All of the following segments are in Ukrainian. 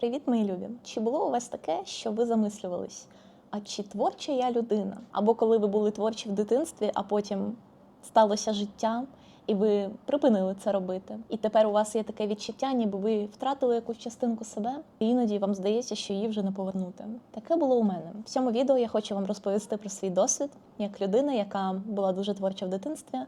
Привіт, мої любі! Чи було у вас таке, що ви замислювались? А чи творча я людина? Або коли ви були творчі в дитинстві, а потім сталося життя, і ви припинили це робити. І тепер у вас є таке відчуття, ніби ви втратили якусь частинку себе, і іноді вам здається, що її вже не повернути. Таке було у мене. В цьому відео я хочу вам розповісти про свій досвід як людина, яка була дуже творча в дитинстві.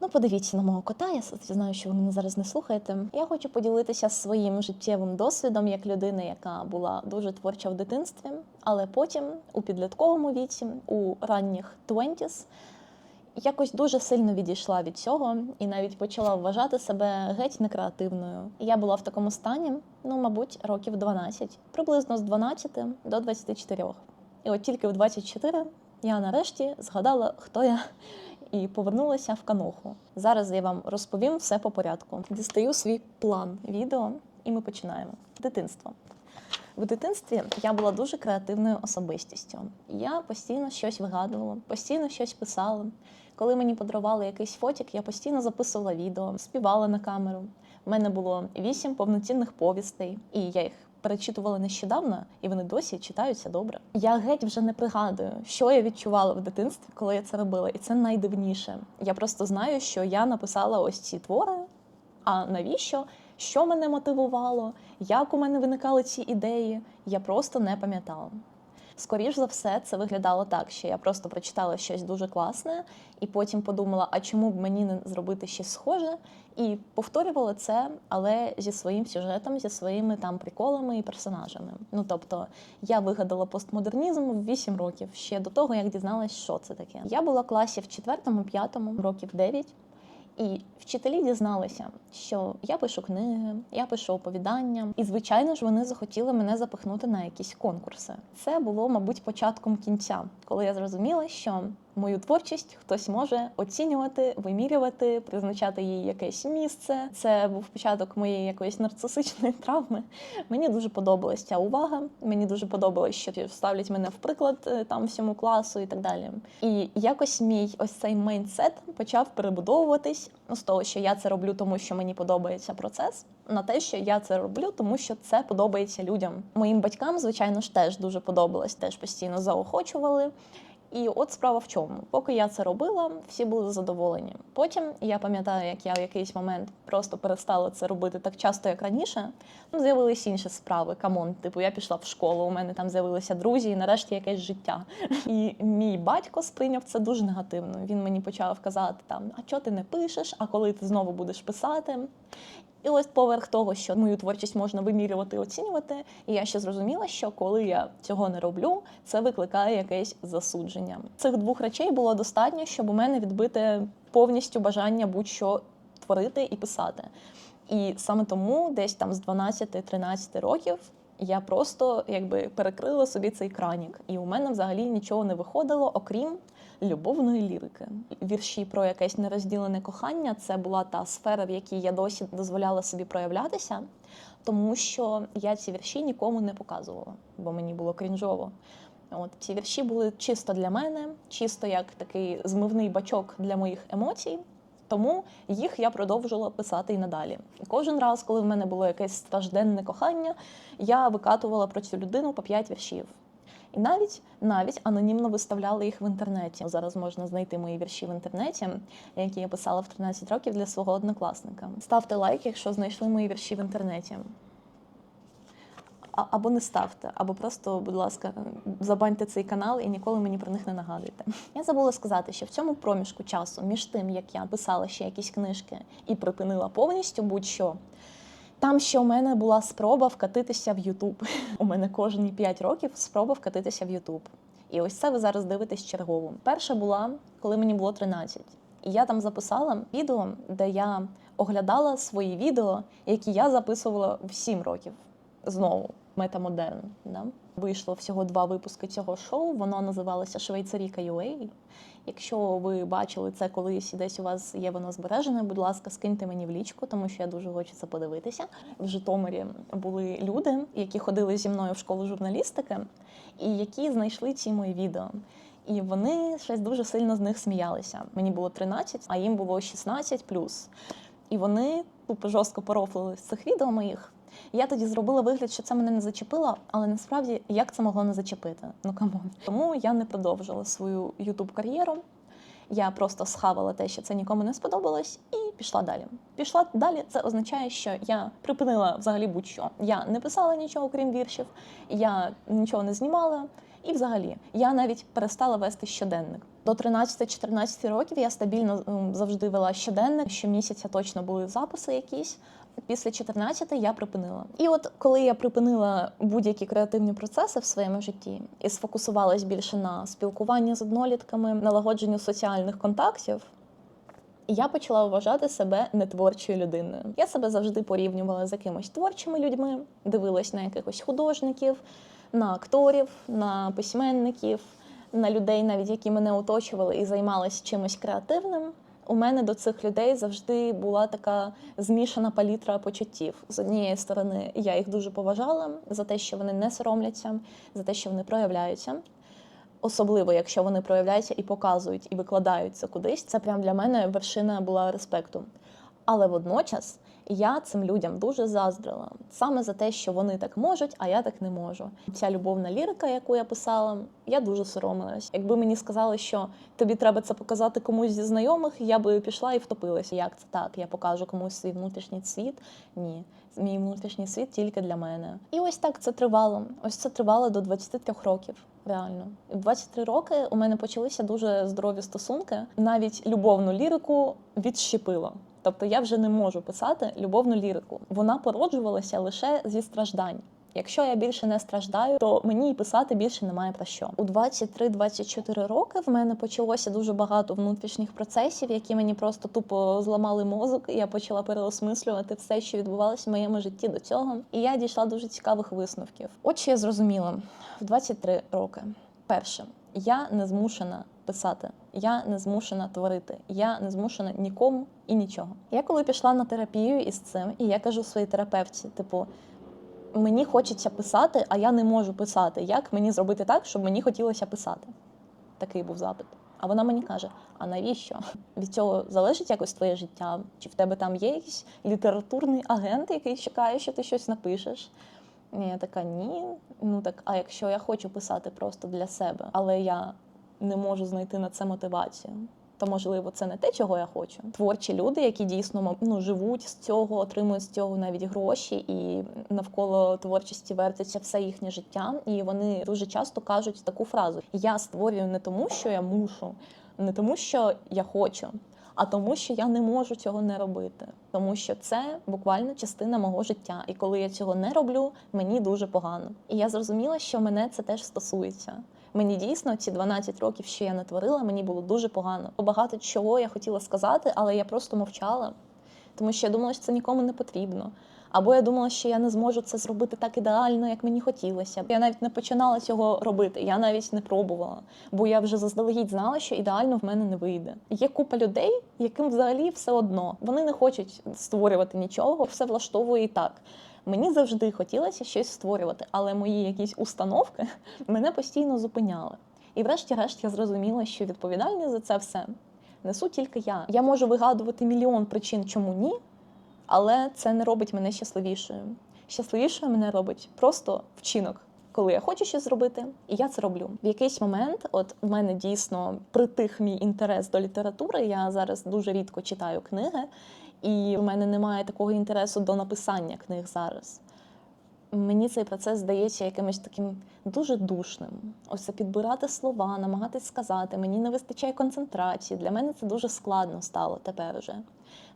Ну, подивіться на мого кота, я знаю, що ви мене зараз не слухаєте. Я хочу поділитися своїм життєвим досвідом як людина, яка була дуже творча в дитинстві, але потім у підлітковому віці, у ранніх 20s, якось дуже сильно відійшла від цього і навіть почала вважати себе геть некреативною. Я була в такому стані, ну, мабуть, років 12, приблизно з 12 до 24. І от тільки в 24 я нарешті згадала, хто я і повернулася в каноху. Зараз я вам розповім все по порядку. Дістаю свій план відео, і ми починаємо. Дитинство. В дитинстві я була дуже креативною особистістю. Я постійно щось вигадувала, постійно щось писала. Коли мені подарували якийсь фотік, я постійно записувала відео, співала на камеру. У мене було вісім повноцінних повістей, і я їх перечитувала нещодавно, і вони досі читаються добре. Я геть вже не пригадую, що я відчувала в дитинстві, коли я це робила, і це найдивніше. Я просто знаю, що я написала ось ці твори. А навіщо? Що мене мотивувало, як у мене виникали ці ідеї, я просто не пам'ятала. Скоріш за все, це виглядало так, що я просто прочитала щось дуже класне, і потім подумала, а чому б мені не зробити щось схоже, і повторювала це, але зі своїм сюжетом, зі своїми там приколами і персонажами. Ну тобто я вигадала постмодернізм в 8 років ще до того, як дізналась, що це таке. Я була в класі в 4-5, років 9. І вчителі дізналися, що я пишу книги, я пишу оповідання, і звичайно ж вони захотіли мене запихнути на якісь конкурси. Це було, мабуть, початком кінця, коли я зрозуміла, що мою творчість хтось може оцінювати, вимірювати, призначати їй якесь місце. Це був початок моєї якоїсь нарцисичної травми. Мені дуже подобалась ця увага. Мені дуже подобалось, що ставлять мене в приклад е, там всьому класу і так далі. І якось мій ось цей мейнсет почав перебудовуватись ну, з того, що я це роблю, тому що мені подобається процес, на те, що я це роблю, тому що це подобається людям. Моїм батькам, звичайно ж, теж дуже подобалось, теж постійно заохочували. І от справа в чому, поки я це робила, всі були задоволені. Потім я пам'ятаю, як я в якийсь момент просто перестала це робити так часто, як раніше. Ну, з'явились інші справи. Камон, типу, я пішла в школу, у мене там з'явилися друзі, і нарешті якесь життя. І мій батько сприйняв це дуже негативно. Він мені почав казати там: а чого ти не пишеш? А коли ти знову будеш писати? І ось поверх того, що мою творчість можна вимірювати оцінювати, і я ще зрозуміла, що коли я цього не роблю, це викликає якесь засудження. Цих двох речей було достатньо, щоб у мене відбити повністю бажання будь-що творити і писати. І саме тому, десь там з 12-13 років. Я просто якби перекрила собі цей кранік, і у мене взагалі нічого не виходило, окрім любовної лірики. Вірші про якесь нерозділене кохання це була та сфера, в якій я досі дозволяла собі проявлятися, тому що я ці вірші нікому не показувала, бо мені було крінжово. От ці вірші були чисто для мене, чисто як такий змивний бачок для моїх емоцій. Тому їх я продовжувала писати і надалі. І кожен раз, коли в мене було якесь стражденне кохання, я викатувала про цю людину по п'ять віршів. І навіть навіть анонімно виставляли їх в інтернеті. Зараз можна знайти мої вірші в інтернеті, які я писала в 13 років для свого однокласника. Ставте лайк, якщо знайшли мої вірші в інтернеті. А- Або не ставте, або просто, будь ласка, забаньте цей канал і ніколи мені про них не нагадуйте. Я забула сказати, що в цьому проміжку часу, між тим, як я писала ще якісь книжки і припинила повністю будь-що, там ще у мене була спроба вкатитися в Ютуб. У мене кожні 5 років спроба вкатитися в Ютуб. І ось це ви зараз дивитесь чергову. Перша була, коли мені було 13. І я там записала відео, де я оглядала свої відео, які я записувала в 7 років. Знову метамодерн. Да? Вийшло всього два випуски цього шоу. Воно називалося Швейцаріка UA. Якщо ви бачили це колись і десь у вас є воно збережене, будь ласка, скиньте мені в лічку, тому що я дуже хочу це подивитися. В Житомирі були люди, які ходили зі мною в школу журналістики, і які знайшли ці мої відео. І вони щось дуже сильно з них сміялися. Мені було 13, а їм було 16 плюс. І вони тупо жорстко порофлили з цих відео моїх. Я тоді зробила вигляд, що це мене не зачепило, але насправді як це могло не зачепити? Ну камон. Тому я не продовжила свою ютуб кар'єру. Я просто схавала те, що це нікому не сподобалось, і пішла далі. Пішла далі. Це означає, що я припинила взагалі будь-що. Я не писала нічого, крім віршів, я нічого не знімала. І взагалі я навіть перестала вести щоденник. До 13-14 років я стабільно завжди вела щоденник. Щомісяця точно були записи якісь. Після 14 я припинила. І от коли я припинила будь-які креативні процеси в своєму житті і сфокусувалась більше на спілкуванні з однолітками, налагодженню соціальних контактів. Я почала вважати себе нетворчою людиною. Я себе завжди порівнювала з якимось творчими людьми, дивилась на якихось художників, на акторів, на письменників, на людей, навіть які мене оточували і займалися чимось креативним. У мене до цих людей завжди була така змішана палітра почуттів. З однієї сторони, я їх дуже поважала за те, що вони не соромляться, за те, що вони проявляються. Особливо, якщо вони проявляються і показують, і викладаються кудись, це прям для мене вершина була респекту. Але водночас я цим людям дуже заздрила саме за те, що вони так можуть, а я так не можу. Ця любовна лірика, яку я писала, я дуже соромилась. Якби мені сказали, що тобі треба це показати комусь зі знайомих, я би пішла і втопилася. Як це так? Я покажу комусь свій внутрішній світ? Ні, мій внутрішній світ тільки для мене. І ось так це тривало. Ось це тривало до 23 років. Реально, в 23 роки у мене почалися дуже здорові стосунки. Навіть любовну лірику відщепило. Тобто я вже не можу писати любовну лірику. Вона породжувалася лише зі страждань. Якщо я більше не страждаю, то мені і писати більше немає про що. У 23-24 роки в мене почалося дуже багато внутрішніх процесів, які мені просто тупо зламали мозок. І я почала переосмислювати все, що відбувалося в моєму житті до цього. І я дійшла дуже цікавих висновків. От що я зрозуміла в 23 роки. Перше, я не змушена писати, я не змушена творити, я не змушена нікому і нічого. Я коли пішла на терапію із цим, і я кажу своїй терапевті, типу. Мені хочеться писати, а я не можу писати. Як мені зробити так, щоб мені хотілося писати? Такий був запит. А вона мені каже: а навіщо? Від цього залежить якось твоє життя? Чи в тебе там є якийсь літературний агент, який чекає, що ти щось напишеш? І я така, ні. Ну так, а якщо я хочу писати просто для себе, але я не можу знайти на це мотивацію. То можливо це не те, чого я хочу. Творчі люди, які дійсно ну, живуть з цього, отримують з цього навіть гроші, і навколо творчості вертиться все їхнє життя. І вони дуже часто кажуть таку фразу: Я створюю не тому, що я мушу, не тому, що я хочу, а тому, що я не можу цього не робити. Тому що це буквально частина мого життя. І коли я цього не роблю, мені дуже погано. І я зрозуміла, що мене це теж стосується. Мені дійсно ці 12 років, що я натворила, мені було дуже погано. Багато чого я хотіла сказати, але я просто мовчала, тому що я думала, що це нікому не потрібно. Або я думала, що я не зможу це зробити так ідеально, як мені хотілося. Я навіть не починала цього робити. Я навіть не пробувала, бо я вже заздалегідь знала, що ідеально в мене не вийде. Є купа людей, яким взагалі все одно. Вони не хочуть створювати нічого, все влаштовує і так. Мені завжди хотілося щось створювати, але мої якісь установки мене постійно зупиняли. І врешті-решт я зрозуміла, що відповідальність за це все несу тільки я. Я можу вигадувати мільйон причин, чому ні, але це не робить мене щасливішою. Щасливішою мене робить просто вчинок. Коли я хочу щось зробити, і я це роблю. В якийсь момент, от в мене дійсно притих мій інтерес до літератури. Я зараз дуже рідко читаю книги, і в мене немає такого інтересу до написання книг зараз. Мені цей процес здається якимось таким дуже душним. Ось підбирати слова, намагатись сказати. Мені не вистачає концентрації. Для мене це дуже складно стало тепер уже.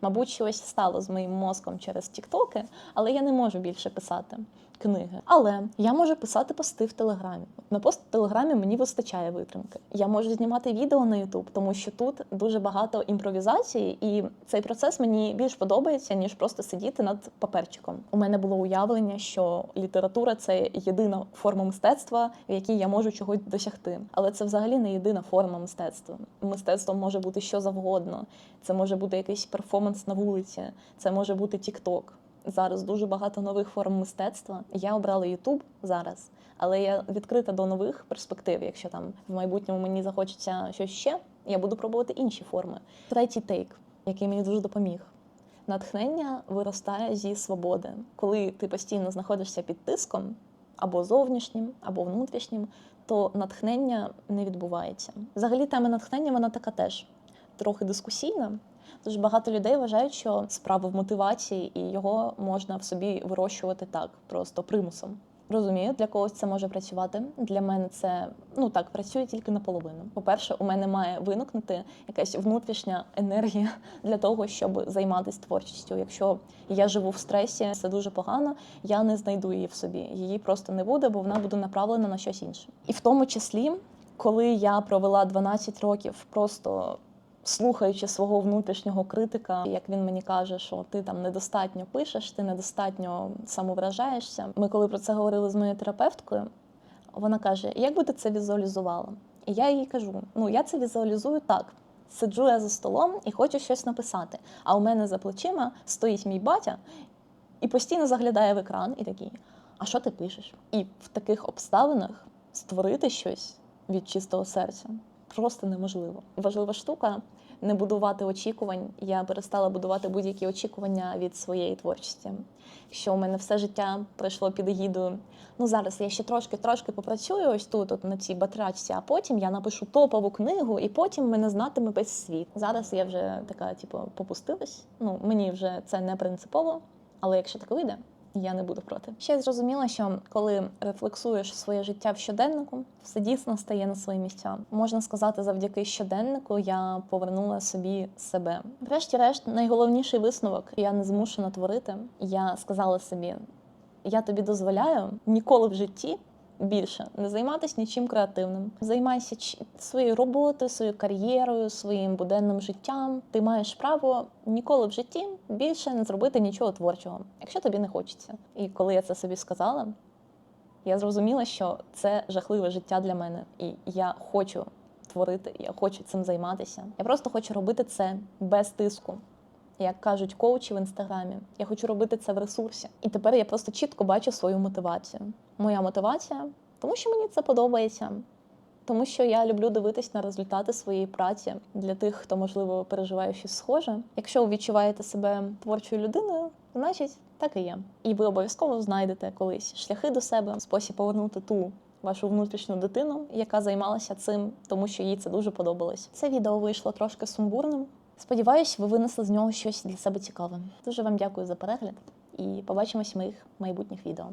Мабуть, щось стало з моїм мозком через тіктоки, але я не можу більше писати книги. Але я можу писати пости в Телеграмі. На пост в Телеграмі мені вистачає витримки. Я можу знімати відео на Ютуб, тому що тут дуже багато імпровізації, і цей процес мені більш подобається, ніж просто сидіти над паперчиком. У мене було уявлення, що література це єдина форма мистецтва, в якій я можу чогось досягти. Але це взагалі не єдина форма мистецтва. Мистецтвом може бути що завгодно. Це може бути якийсь перформанс на вулиці, це може бути Тікток. Зараз дуже багато нових форм мистецтва. Я обрала Ютуб зараз, але я відкрита до нових перспектив. Якщо там в майбутньому мені захочеться щось ще, я буду пробувати інші форми. Третій тейк, який мені дуже допоміг. Натхнення виростає зі свободи. Коли ти постійно знаходишся під тиском, або зовнішнім, або внутрішнім, то натхнення не відбувається. Взагалі, тема натхнення вона така теж трохи дискусійна. Дуже багато людей вважають, що справа в мотивації, і його можна в собі вирощувати так, просто примусом. Розумію, для когось це може працювати. Для мене це ну так працює тільки наполовину. По-перше, у мене має виникнути якась внутрішня енергія для того, щоб займатися творчістю. Якщо я живу в стресі, це дуже погано. Я не знайду її в собі. Її просто не буде, бо вона буде направлена на щось інше. І в тому числі, коли я провела 12 років просто слухаючи свого внутрішнього критика, як він мені каже, що ти там недостатньо пишеш, ти недостатньо самовиражаєшся. Ми коли про це говорили з моєю терапевткою, вона каже: Як би ти це візуалізувала? І я їй кажу: ну я це візуалізую так. Сиджу я за столом і хочу щось написати. А у мене за плечима стоїть мій батя і постійно заглядає в екран і такий: А що ти пишеш? І в таких обставинах створити щось від чистого серця просто неможливо. Важлива штука не будувати очікувань. Я перестала будувати будь-які очікування від своєї творчості. Що у мене все життя пройшло під егідою. Ну зараз я ще трошки трошки попрацюю ось тут, от на цій батрачці, а потім я напишу топову книгу, і потім мене знатиме весь світ. Зараз я вже така, типу, попустилась. Ну мені вже це не принципово, але якщо так вийде. Я не буду проти. Ще я зрозуміла, що коли рефлексуєш своє життя в щоденнику, все дійсно стає на свої місця. Можна сказати, завдяки щоденнику я повернула собі себе. Врешті-решт, найголовніший висновок я не змушена творити. Я сказала собі: я тобі дозволяю ніколи в житті. Більше не займатися нічим креативним. Займайся своєю роботою, своєю кар'єрою, своїм буденним життям. Ти маєш право ніколи в житті більше не зробити нічого творчого, якщо тобі не хочеться. І коли я це собі сказала, я зрозуміла, що це жахливе життя для мене, і я хочу творити, я хочу цим займатися. Я просто хочу робити це без тиску. Як кажуть коучі в інстаграмі, я хочу робити це в ресурсі. І тепер я просто чітко бачу свою мотивацію. Моя мотивація, тому що мені це подобається, тому що я люблю дивитись на результати своєї праці для тих, хто можливо переживає щось схоже. Якщо ви відчуваєте себе творчою людиною, значить так і є. І ви обов'язково знайдете колись шляхи до себе, спосіб повернути ту. Вашу внутрішню дитину, яка займалася цим, тому що їй це дуже подобалось. Це відео вийшло трошки сумбурним. Сподіваюсь, ви винесли з нього щось для себе цікаве. Дуже вам дякую за перегляд і побачимось в моїх майбутніх відео.